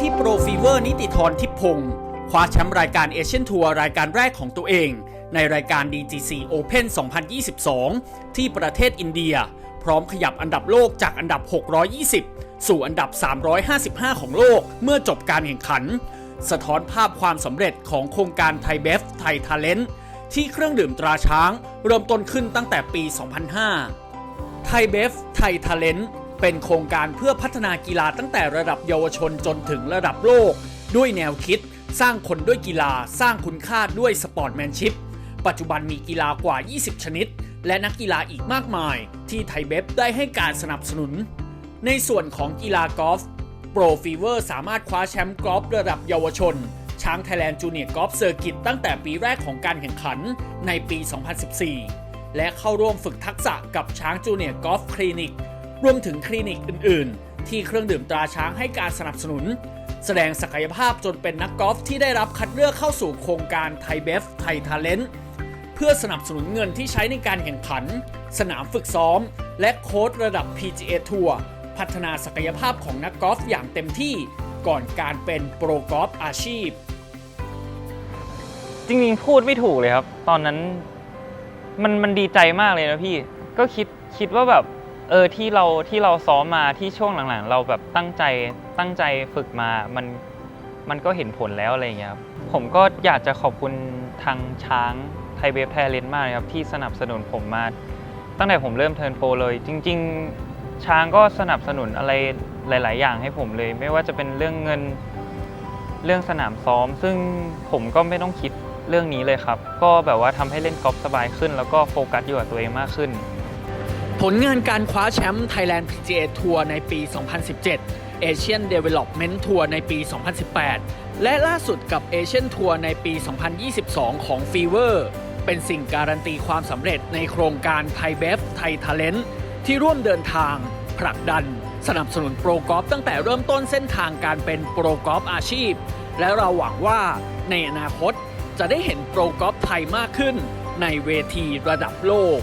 ที่โปรฟีเวอร์นิติธรทิพพงศ์คว้าแชมป์รายการเอเชียนทัวร์รายการแรกของตัวเอง ในรายการ DGC Open 2022 ที่ประเทศอินเดีย พร้อมขยับอันดับโลกจากอันดับ 620 สู่อันดับ 355 ของโลกเมื่อจบการแข่งขัน สะท้อนภาพความสำเร็จของโครงการไทยเบฟไทยทาเลนต์ที่เครื่องดื่มตราช้าง เริ่มต้นขึ้นตั้งแต่ปี 2005 ไทยเบฟไทยทาเลนต์ เป็นโครงการเพื่อพัฒนากีฬาตั้งแต่ระดับเยาวชนจนถึงระดับโลก ด้วยแนวคิด สร้างคนด้วยกีฬาสร้างคุณค่าด้วยสปอร์ตแมนชิพปัจจุบันมีกีฬากว่า 20 ชนิด และนักกีฬาอีกมากมาย ที่ไทยเบฟได้ให้การสนับสนุน ในส่วนของกีฬากอล์ฟโปรฟีเวอร์สามารถคว้าแชมป์กอล์ฟระดับเยาวชน ช้างไทยแลนด์จูเนียร์กอล์ฟเซอร์กิตตั้งแต่ปีแรกของการแข่งขันในปี 2014 และเข้าร่วมฝึกทักษะกับช้างจูเนียร์กอล์ฟคลินิก รวมถึงคลินิกอื่น ๆ ที่เครื่องดื่มตราช้างให้การสนับสนุน แสดงศักยภาพจนเป็นนักกอล์ฟที่ได้รับคัดเลือกเข้าสู่โครงการไทยเบฟไทยทาเลนต์เพื่อสนับสนุนเงินที่ใช้ในการแข่งขัน สนามฝึกซ้อม และโค้ดระดับ PGA ทัวร์พัฒนาศักยภาพของนักกอล์ฟอย่างเต็มที่ก่อนการเป็นโปรกอล์ฟอาชีพ จริงๆพูดไม่ถูกเลยครับ ตอนนั้นมันมันดีใจมากเลยนะพี่ ก็คิดคิดว่าแบบ เออที่เราที่เราซ้อมมาที่ช่วงหลังๆ เราแบบตั้งใจตั้งใจฝึกมามันมันก็เห็นผลแล้วอะไรอย่างเงี้ยครับผมก็อยากจะขอบคุณทางช้างไทยเบฟไทยเลนมากครับที่สนับสนุนผมมา ตั้งแต่ผมเริ่มเทิร์นโปรเลย จริง ๆ ช้างก็สนับสนุนอะไรหลาย ๆ อย่างให้ผมเลย ไม่ว่าจะเป็นเรื่องเงินเรื่องสนามซ้อม ซึ่งผมก็ไม่ต้องคิดเรื่องนี้เลยครับ ก็แบบว่าทำให้เล่นกอล์ฟสบายขึ้น แล้วก็โฟกัสอยู่กับตัวเองมากขึ้น ผลงานการคว้าแชมป์ Thailand PGA Tour ในปี 2017 Asian Development Tour ในปี 2018 และล่าสุดกับ Asian Tour ในปี 2022 ของ Fever เป็นสิ่งการันตีความสำเร็จในโครงการไทยเบฟไทยท a เลน t ที่ร่วมเดินทาง ผลักดัน สนับสนุนโปรกอล์ฟตั้งแต่เริ่มต้นเส้นทางการเป็นโปรกอล์ฟอาชีพ และเราหวังว่าในอนาคตจะได้เห็นโปรกอล์ฟไทยมากขึ้นในเวทีระดับโลก